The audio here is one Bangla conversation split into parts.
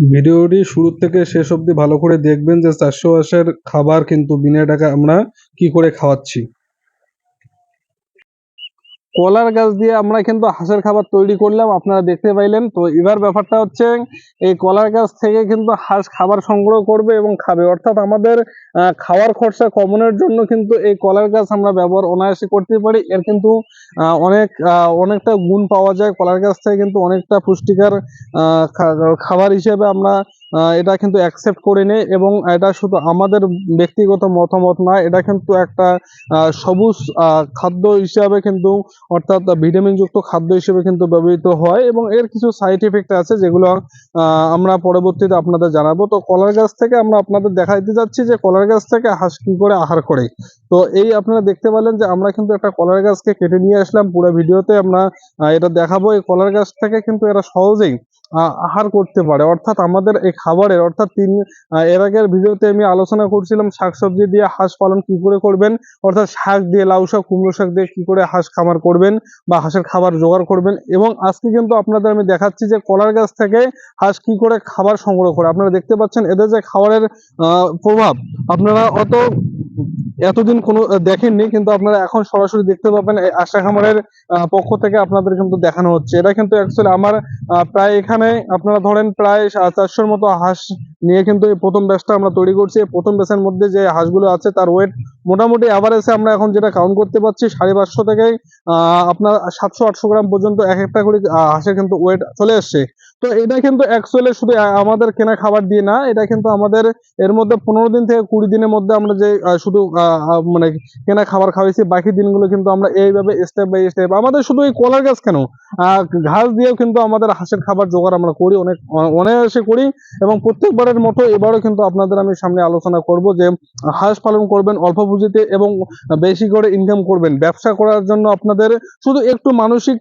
ভিডিওটি শুরু থেকে শেষ অবধি ভালো করে দেখবেন যে চারশো মাসের খাবার কিন্তু বিনা টাকা আমরা কি করে খাওয়াচ্ছি। কলার গাছ দিয়ে আমরা কিন্তু হাঁসের খাবার তৈরি করলাম, আপনারা দেখতে পাইলেন। তো এবার ব্যাপারটা হচ্ছে, এই কলার গাছ থেকে কিন্তু হাঁস খাবার সংগ্রহ করবে এবং খাবে। অর্থাৎ আমাদের খাওয়ার খরচা কমানোর জন্য কিন্তু এই কলার গাছ আমরা ব্যবহার অনায়াসে করতে পারি। এর কিন্তু অনেক অনেকটা গুণ পাওয়া যায়। কলার গাছ থেকে কিন্তু অনেকটা পুষ্টিকর খাবার হিসেবে আমরা এটা কিন্তু অ্যাকসেপ্ট করে নেই এবং এটা শুধু আমাদের ব্যক্তিগত মতামত নয় এটা কিন্তু একটা সবুজ খাদ্য হিসাবে কিন্তু, অর্থাৎ ভিটামিনযুক্ত খাদ্য হিসেবে কিন্তু ব্যবহৃত হয় এবং এর কিছু সাইড এফেক্ট আছে যেগুলো আমরা পরবর্তীতে আপনাদের জানাব। তো কলার গাছ থেকে আমরা আপনাদের দেখাইতে যাচ্ছি যে কলার গাছ থেকে হাঁস কি করে আহার করে। তো এই আপনারা দেখতে পেলেন যে আমরা কিন্তু একটা কলার গাছকে কেটে নিয়ে আসলাম, পুরো ভিডিওতে আমরা এটা দেখাবো। এই কলার গাছ থেকে কিন্তু এরা সহজেই আহার করতে পারে। অর্থাৎ আমাদের এই খাবারের, অর্থাৎ তিন এর আগের ভিডিওতে আমি আলোচনা করছিলাম শাকসবজি দিয়ে হাঁস পালন কি করে করবেন, অর্থাৎ শাক দিয়ে লাউ শাক, কুমড়ো শাক দিয়ে কি করে হাঁস খামার করবেন বা হাঁসের খাবার জোগাড় করবেন এবং আজকে কিন্তু আপনাদের আমি দেখাচ্ছি যে কলার গাছ থেকে হাঁস কি করে খাবার সংগ্রহ করে। আপনারা দেখতে পাচ্ছেন এদের যে খাবারের প্রভাব, আপনারা অত এতদিন কোনো দেখেননি, কিন্তু আপনারা এখন সরাসরি দেখতে পাবেন আশা খামারের পক্ষ থেকে আপনাদের কিন্তু দেখানো হচ্ছে। এটা কিন্তু অ্যাকচুয়ালি আমার প্রায় এখানে আপনারা ধরেন প্রায় চারশোর মতো হাঁস নিয়ে কিন্তু এই প্রথম ব্যাচটা আমরা তৈরি করছি। প্রথম ব্যাচের মধ্যে যে হাঁসগুলো আছে, তার ওয়েট মোটামুটি অ্যাভারেজে আমরা এখন যেটা কাউন্ট করতে পারছি, সাড়ে পাঁচশো থেকে আপনার সাতশো আটশো গ্রাম পর্যন্ত এক একটা করে হাঁসের কিন্তু ওয়েট চলে এসছে। তো এটা কিন্তু অ্যাকচুয়ালি শুধু আমাদের কেনা খাবার দিয়ে না, এটা কিন্তু আমাদের এর মধ্যে পনেরো দিন থেকে কুড়ি দিনের মধ্যে আমরা যে শুধু মানে কেনা খাবার খাওয়াইছি, বাকি দিনগুলো কিন্তু আমরা এইভাবে স্টেপ বাই স্টেপ আমাদের শুধু এই কলার গাছ কেন? ঘাস দিয়েও কিন্তু আমাদের হাঁসের খাবার জোগাড় আমরা করি, অনেক অনায়াসে করি এবং প্রত্যেকবারের মতো এবারও কিন্তু আপনাদের আমি সামনে আলোচনা করব যে, হাঁস পালন করবেন, অল্প পুঁজিতে এবং বেশি করে ইনকাম করবেন। ব্যবসা করার জন্য আপনাদের শুধু একটু মানসিক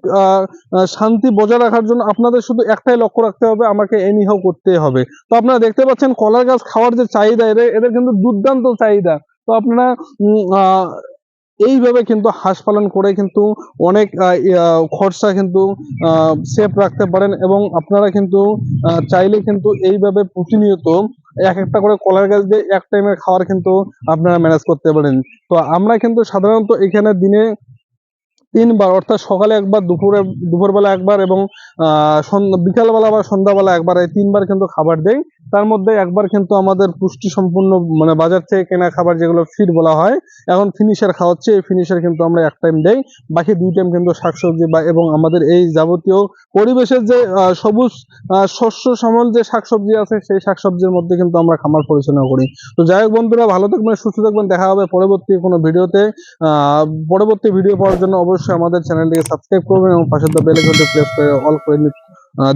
শান্তি বজায় রাখার জন্য আপনাদের শুধু একটাই লক্ষ্য রাখতে হবে, আমাকে এনিহাও করতে হবে। তো আপনারা দেখতে পাচ্ছেন, কলার গাছ খাওয়ার যে চাহিদা, এদের এদের কিন্তু দুর্দান্ত চাহিদা। তো আপনারা এইভাবে কিন্তু হাঁস পালন করে কিন্তু অনেক খরচা কিন্তু সেফ রাখতে পারেন এবং আপনারা কিন্তু চাইলে কিন্তু এইভাবে প্রতিনিয়ত এক একটা করে কলার গাছ দিয়ে এক টাইমের খাওয়ার কিন্তু আপনারা ম্যানেজ করতে পারেন। তো আমরা কিন্তু সাধারণত এখানে দিনে তিনবার, অর্থাৎ সকালে একবার, দুপুরে, দুপুরবেলা একবার এবং, আহ বিকালবেলা বা সন্ধ্যাবেলা একবার এই তিনবার কিন্তু খাবার দেই। তার মধ্যে একবার কিন্তু আমাদের পুষ্টি সম্পূর্ণ মানে বাজার থেকে কেনা খাবার যেগুলো ফিড বলা হয়, এখন ফিনিশার খাওয়াচ্ছে, এই ফিনিশার কিন্তু আমরা এক টাইম দেই, বাকি দুই টাইম কিন্তু শাকসবজি বা, এবং আমাদের এই যাবতীয় পরিবেশের যে সবুজ শস্য সমল যে শাকসবজি আছে, সেই শাকসবজির মধ্যে কিন্তু আমরা খামার পরিচালনা করি। তো যাই হোক বন্ধুরা, ভালো থাকবেন, সুস্থ থাকবেন, দেখা হবে পরবর্তী কোনো ভিডিওতে। পরবর্তী ভিডিও পাওয়ার জন্য অবশ্যই আমাদের চ্যানেলটিকে সাবস্ক্রাইব করবেন এবং পাশে বেল আইকনটি প্রেস করে অল করে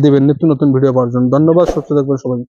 দিবেন। নিত্য নতুন ভিডিও পাওয়ার জন্য। ধন্যবাদ, সুস্থ থাকবেন সবাই।